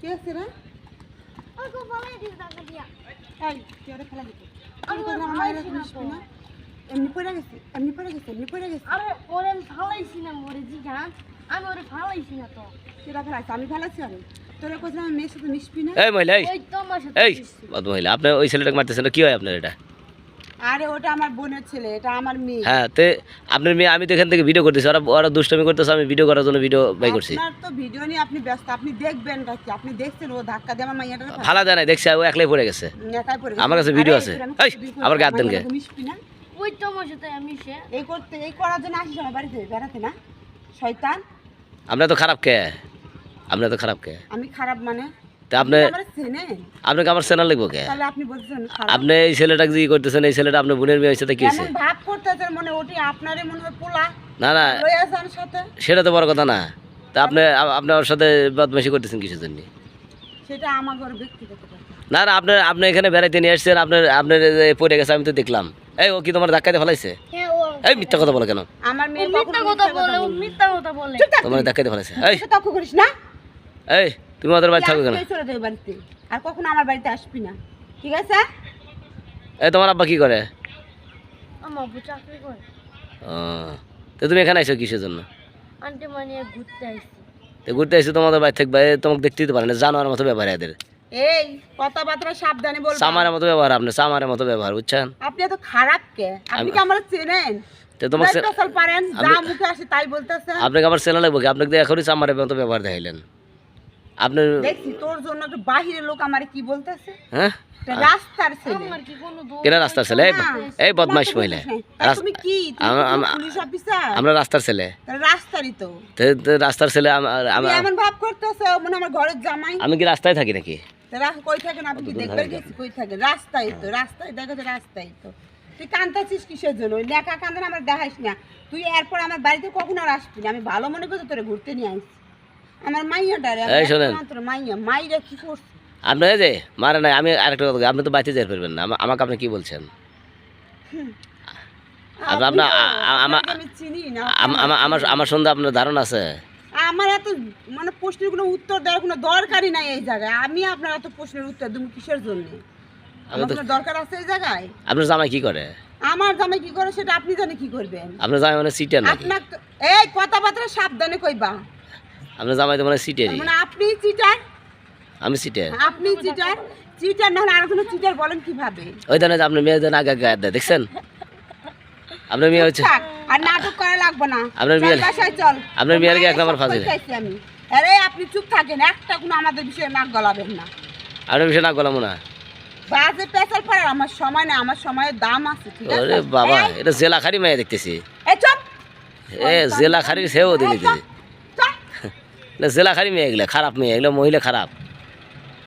কে আছে রে? ওকে বলাই দিস টাকা দিয়া। এই তুই ওরে ফেলা দিতে আমি আমি ওরে কথা মাইরা ফালাইছি না শুনিস তো। না? এমনি পড়ে গেছে এমনি পড়ে গেছে এমনি পড়ে গেছে। আরে ওরে আমি ফালাইছি না ওরে জিগান আমি ওরে ফালাইছি না তো। কেটা ফেলাইছে আমি ফেলাচ্ছি আরে তোরা কোথাও মেয়ের সাথে মিশবি না। এই মহিলা এই। তো আমার সাথে এই মহিলা আপনি ওই ছেলেটাকে মারতেছেন কি হয় আপনার এটা? আরে ওটা আমার বোনের ছেলে এটা আমার মেয়ে। হ্যাঁ তে আপনার মেয়ে আমি তো এখান থেকে ভিডিও করতেছি। ওরা ওরা দুষ্টামি করতেছে আমি ভিডিও করার জন্য ভিডিও বাই করছি। আপনার তো ভিডিও নিয়ে আপনি ব্যস্ত আপনি দেখবেন কি? আপনি দেখছেন ও ধাক্কা দিয়ে আমার মাইয়াটা ফালা দেয় দেখছি ও একলাই পড়ে গেছে। একাই পড়ে আমার কাছে video আছে। এই, আবার গায়ে হাত দেন কে? ওই তো আমার সাথে আমি সে। এই করতে এই করার জন্য আসিস আমার বাড়িতে বেড়াতে না? শয়তান। আপনার তো খারাপ কে? আপনার তো খারাপ কে? আমি খারাপ মানে? তা আপনি আপনাকে আমার চেনা লাগবো কে? আপনি বলছেন খারাপ। আপনি এই ছেলেটাকে যে করতেছেন এই ছেলেটা আপনার বোনের মেয়ে সাথে কি হয়েছে? এমন ভাব করতেছেন মনে ওটি আপনারই মনে হয় পোলা? না না। সেটা তো বড় কথা না। তা আপনি আ- আপনি ওর সাথে বদমাইশি করতেছেন কিসের জন্য? সেটা আমার ঘরে ব্যক্তিগত কথা না না আপনার আপনি এখানে বেড়াইতে নিয়ে আসছেন আপনার আপনার পড়ে গেছে আমি তো দেখলাম। এই ও কি তোমার ধাক্কাতে ফেলাইছে? হ্যাঁ এই মিথ্যা কথা বলে কেন? আমার মেয়ে মিথ্যা কথা বলে মিথ্যা কথা বলে। তোমার ধাক্কাতে ফেলাইছে। এই। তর্ক করিস না। এই। তুমি ওদের বাড়ি থাকো কেন? চলে যাবে বাড়িতে। আর কখনো আমার বাড়িতে আসবি না। ঠিক আছে? এই তোমার আব্বা কি করে? আমার আব্বু চাকরি করে। তো তুমি এখানে আইছো কিসের জন্য? আন্টি মানে ঘুরতে আসছি তো ঘুরতে এসে তোমাদের বাড়ি থাকবে এ তোমাকে দেখতেই তো পারে না জানোয়ার মতো ব্যবহার এদের। এই কথাবার্তা সাবধানে বলবেন সামারের মতো ব্যবহার আপনি সামারের মতো ব্যবহার বুঝছেন? আপনি এত খারাপ কে? আপনি কি আমার চেনেন? তো তোমার সে- পারেন যা মুখে আসে তাই বলতেছেন। আপনাকে আমার চেনা লাগবে কি? আপনাকে এখনই সামারের মতো ব্যবহার দেখাইলেন। আপনি দেখছি তোর জন্য একটু বাহিরের লোক আমার কি বলতেছে? হ্যাঁ? রাস্তার ছেলে। আমার কি কোনো দোষ কেনা রাস্তার ছেলে? এই বদমাইশ মহিলা। তুমি কি তুমি আমা- কি আমা- পুলিশ অফিসার? আমরা রাস্তার ছেলে। রাস্তারই তো। তো- তো রাস্তার ছেলে আম- তুমি আম- এমন ভাব করতেছো মনে আমার ঘরের জামাই। আমি কি রাস্তায় থাকি নাকি? তা কই থাকেন আপনি কি দেখবেন কই থাকেন? রাস্তায় তো রাস্তায় দেখো তো রাস্তায় তো। তুই কান্দাছিস কিসের জন্য? লেখা কান্দান আমার দেখাইস না। তুই এরপর আমার বাড়িতে কখনো আর আসবি না। আমি ভালো মনে করছি তোরে ঘুরতে নিয়ে আসি আমার মাইয়া এই শোনেন। মাইয়া। মাইরা কি করছে? আপনি এই যে মারে নাই আমি আরেকটা কথা আপনি তো বাড়িতে যেতে পারবেন না। আমাকে আপনি কি বলছেন? আপনার- আমার আমার সন্ধ্যে আপনার ধারণা আছে? আমার এত মানে প্রশ্নের কোনো উত্তর দেওয়ার কোনো দরকারই নাই এই জায়গায়। আমি আপনার এত প্রশ্নের উত্তর দেবো কিসের জন্য? দরকার আছে এই জায়গায়? আপনার জামাই কি করে? আমার জামাই কি করে সেটা আপনি জানে কি করবেন? আপনার জামাই মানে আপনার এই কথাবার্তা সাবধানে কইবা। আপনার জামাই তো মানে সিটেরই মানে আপনি চিটার আমি সিটের আপনি চিটার চিটার না হলে আর কোনো চিটার বলেন কীভাবে? ওই যে আপনার মেয়েদের আগে আগে দেয় দেখছেন? আপনার মেয়ে হচ্ছে আর নাটক করা লাগবে না। আপনার মেয়ে- বাসায় চল। আপনার মেয়ের কি এক নম্বর ফাজিল? আমি। আরে আপনি চুপ থাকেন একটা কোনো আমাদের বিষয়ে নাক গলাবেন না। আপনার বিষয়ে না গলাম না। বাজে পেশাল পড়ার আমার সময় না আমার সময়ের দাম আছে ঠিক আছে? ওরে বাবা এটা জেলা খারি মেয়ে দেখতেছি। এই চুপ। এ জেলা খারির সেও দিলি চুপ। জেলা খারি মেয়ে এগুলো খারাপ মেয়ে এগুলো মহিলা খারাপ।